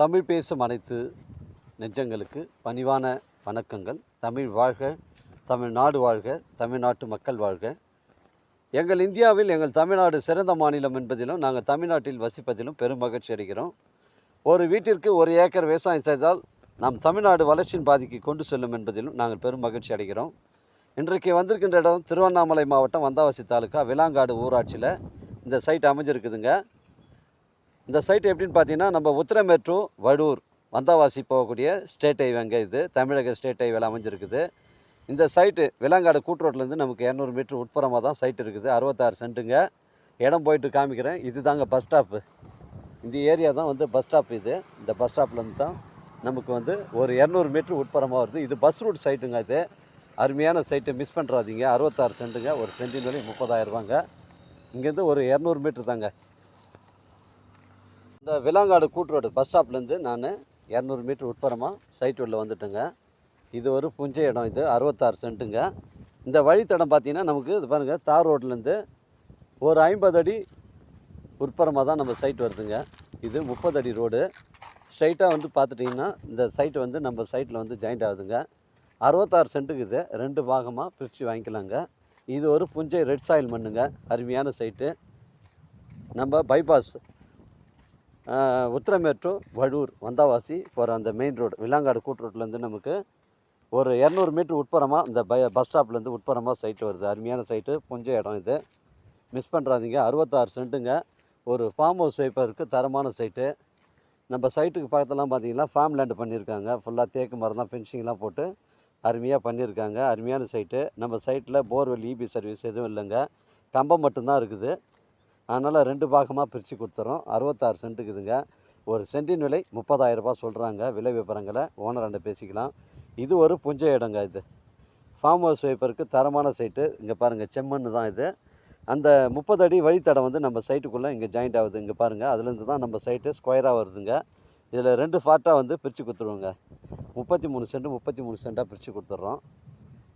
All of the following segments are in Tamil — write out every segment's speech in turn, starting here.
தமிழ் பேசும் அனைத்து நெஞ்சங்களுக்கு பணிவான வணக்கங்கள். தமிழ் வாழ்க தமிழ்நாடு வாழ்க தமிழ்நாட்டு மக்கள் வாழ்க. எங்கள் இந்தியாவில் எங்கள் தமிழ்நாடு சிறந்த மாநிலம் என்பதிலும் நாங்கள் தமிழ்நாட்டில் வசிப்பதிலும் பெரும் மகிழ்ச்சி அடைகிறோம். ஒரு வீட்டிற்கு ஒரு ஏக்கர் விவசாயம் செய்தால் நம் தமிழ்நாடு வளர்ச்சியின் பாதிக்கு கொண்டு செல்லும் என்பதிலும் நாங்கள் பெரும் மகிழ்ச்சி அடைகிறோம். இன்றைக்கு வந்திருக்கின்ற இடம் திருவண்ணாமலை மாவட்டம் வந்தாவாசி தாலுக்கா விலாங்காடு ஊராட்சியில் இந்த சைட் அமைஞ்சிருக்குதுங்க. இந்த சைட் எப்படின்னு பார்த்தீங்கன்னா நம்ம உத்திரமேட்டு வடூர் வந்தாவாசி போகக்கூடிய ஸ்டேட் ஹைவேங்க இது தமிழக ஸ்டேட் ஹைவேல அமைஞ்சிருக்குது. இந்த சைட்டு விலாங்காடு கூட்டுரோட்லேருந்து நமக்கு இரநூறு மீட்ரு உட்புறமாக தான் சைட் இருக்குது. அறுபத்தாறு சென்ட்டுங்க. இடம் போயிட்டு காமிக்கிறேன். இது தாங்க பஸ் ஸ்டாப்பு. இந்த ஏரியா தான் வந்து பஸ் ஸ்டாப் இது. இந்த பஸ் ஸ்டாப்லேருந்து தான் நமக்கு வந்து ஒரு இரநூறு மீட்ரு உட்புறமாக வருது. இது பஸ் ரூட் சைட்டுங்க இது. அருமையான சைட்டு மிஸ் பண்ணுறாதீங்க அறுபத்தாறு சென்ட்டுங்க. ஒரு சென்டின் விலை முப்பதாயிரம் ரூபாங்க. இங்கேருந்து ஒரு இரநூறு மீட்ரு தாங்க. இந்த விலாங்காடு கூட்டுரோடு பஸ் ஸ்டாப்லேருந்து நான் இரநூறு மீட்டர் உட்புறமாக சைட் உள்ள வந்துட்டேங்க. இது ஒரு புஞ்சை இடம் இது அறுபத்தாறு சென்ட்டுங்க. இந்த வழித்தடம் பார்த்தீங்கன்னா நமக்கு இது பாருங்கள் தார் ரோட்லேருந்து ஒரு ஐம்பது அடி உட்புறமாக தான் நம்ம சைட் வருதுங்க. இது முப்பது அடி ரோடு ஸ்ட்ரைட்டாக வந்து பார்த்துட்டிங்கன்னா இந்த சைட்டு வந்து நம்ம சைட்டில் வந்து ஜாயிண்ட் ஆகுதுங்க. அறுபத்தாறு சென்ட்டுக்கு இது ரெண்டு பாகமாக பிரித்து வாங்கிக்கலாங்க. இது ஒரு புஞ்சை ரெட் சாயில் மண்ணுங்க அருமையான சைட்டு நம்ம பைபாஸ் உத்திரமேட்டு வடூர் வந்தாவாசி போகிற அந்த மெயின் ரோடு விலாங்காடு கூட்டு ரோட்லேருந்து நமக்கு ஒரு இரநூறு மீட்ரு உட்புறமாக இந்த ப பஸ் ஸ்டாப்லேருந்து உட்புறமாக சைட்டு வருது. அருமையான சைட்டு புஞ்ச இடம் இது. மிஸ் பண்ணுறாதீங்க அறுபத்தாறு சென்ட்டுங்க. ஒரு ஃபார்ம் ஹவுஸ் வைப்பதற்கு தரமான சைட்டு நம்ம சைட்டுக்கு பக்கத்துலாம் பார்த்தீங்கன்னா ஃபார்ம் லேண்டு பண்ணியிருக்காங்க ஃபுல்லாக தேக்கு மரம் தான் ஃபென்சிங்லாம் போட்டு அருமையாக பண்ணியிருக்காங்க அருமையான சைட்டு நம்ம சைட்டில் போர்வெல் இபி சர்வீஸ் எதுவும் இல்லைங்க. கம்பம் மட்டும்தான் இருக்குது. அதனால் ரெண்டு பாகமாக பிரித்து கொடுத்துறோம். அறுபத்தாறு சென்ட்டுக்குதுங்க ஒரு சென்டின் விலை முப்பதாயிரரூபா சொல்கிறாங்க விலை விவரங்களை ஓனர் பேசிக்கலாம். இது ஒரு புஞ்ச இடங்க இது. ஃபார்ம் ஹவுஸ் வைப்பருக்கு தரமான சைட்டு இங்கே பாருங்கள் செம்மண் தான் இது. அந்த முப்பது அடி வழித்தடம் வந்து நம்ம சைட்டுக்குள்ளே இங்கே ஜாயிண்ட் ஆகுது. இங்கே பாருங்கள் அதுலேருந்து தான் நம்ம சைட்டு ஸ்கொயராக வருதுங்க. இதில் ரெண்டு ஃபார்ட்டாக வந்து பிரித்து கொடுத்துருவோங்க. முப்பத்தி மூணு சென்ட் முப்பத்தி மூணு சென்ட்டாக பிரித்து கொடுத்துட்றோம்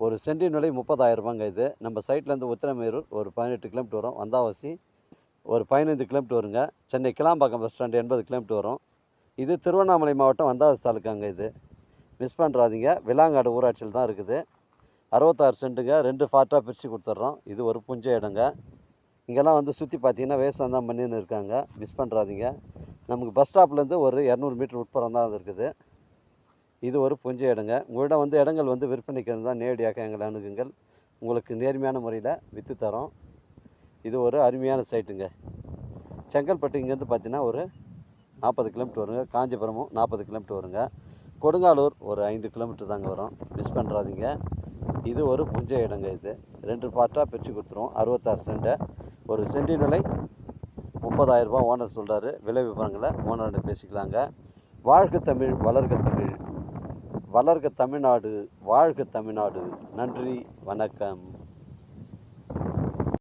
ஒரு சென்டின் விலை முப்பதாயிரரூபாங்க இது. நம்ம சைட்லேருந்து உத்திரமேரூர் ஒரு பதினெட்டு கிலோமீட்டர் வரும். வந்தாவாசி ஒரு பதினைந்து கிலோமீட்டர் வருங்க. சென்னை கிளாம்பாக்கம் பஸ் ஸ்டாண்டு எண்பது கிலோமீட்டர் வரும். இது திருவண்ணாமலை மாவட்டம் வந்தாவாசி தாலுக்காங்க இது. மிஸ் பண்ணுறாதீங்க விலாங்காடு ஊராட்சியில் தான் இருக்குது. அறுபத்தாறு சென்ட்டுங்க. ரெண்டு ஃபார்ட்டாக பிரித்து கொடுத்துட்றோம். இது ஒரு புஞ்ச இடங்க. இங்கெல்லாம் வந்து சுற்றி பார்த்தீங்கன்னா விவசாயம் தான் பண்ணின்னு இருக்காங்க. மிஸ் பண்ணுறாதீங்க நமக்கு பஸ் ஸ்டாப்லேருந்து ஒரு இரநூறு மீட்டர் உட்புறம் தான் அது இருக்குது. இது ஒரு புஞ்ச இடங்க. உங்களிடம் வந்து இடங்கள் வந்து விற்பனைக்கு இருந்தால் நேரடியாக எங்களை அணுகுங்கள். உங்களுக்கு நேர்மையான முறையில் விற்று தரோம். இது ஒரு அருமையான சைட்டுங்க. செங்கல்பட்டு இங்கேருந்து பார்த்தீங்கன்னா ஒரு நாற்பது கிலோமீட்டர் வருங்க. காஞ்சிபுரமும் நாற்பது கிலோமீட்டர் வருங்க. கொடுங்காலூர் ஒரு ஐந்து கிலோமீட்டர் தாங்க வரும். மிஸ் பண்ணுறாதீங்க இது ஒரு புஞ்ச இடங்க இது. ரெண்டு பார்ட்டாக பிரித்து கொடுத்துருவோம். அறுபத்தாறு சென்ட்டு ஒரு சென்டின் விலை முப்பதாயிரரூபா ஓனர் சொல்கிறாரு விலை விவரங்களை ஓனர்கிட்ட பேசிக்கலாங்க. வாழ்க தமிழ் வளர்க தமிழ். வளர்க தமிழ்நாடு வாழ்க தமிழ்நாடு. நன்றி வணக்கம்.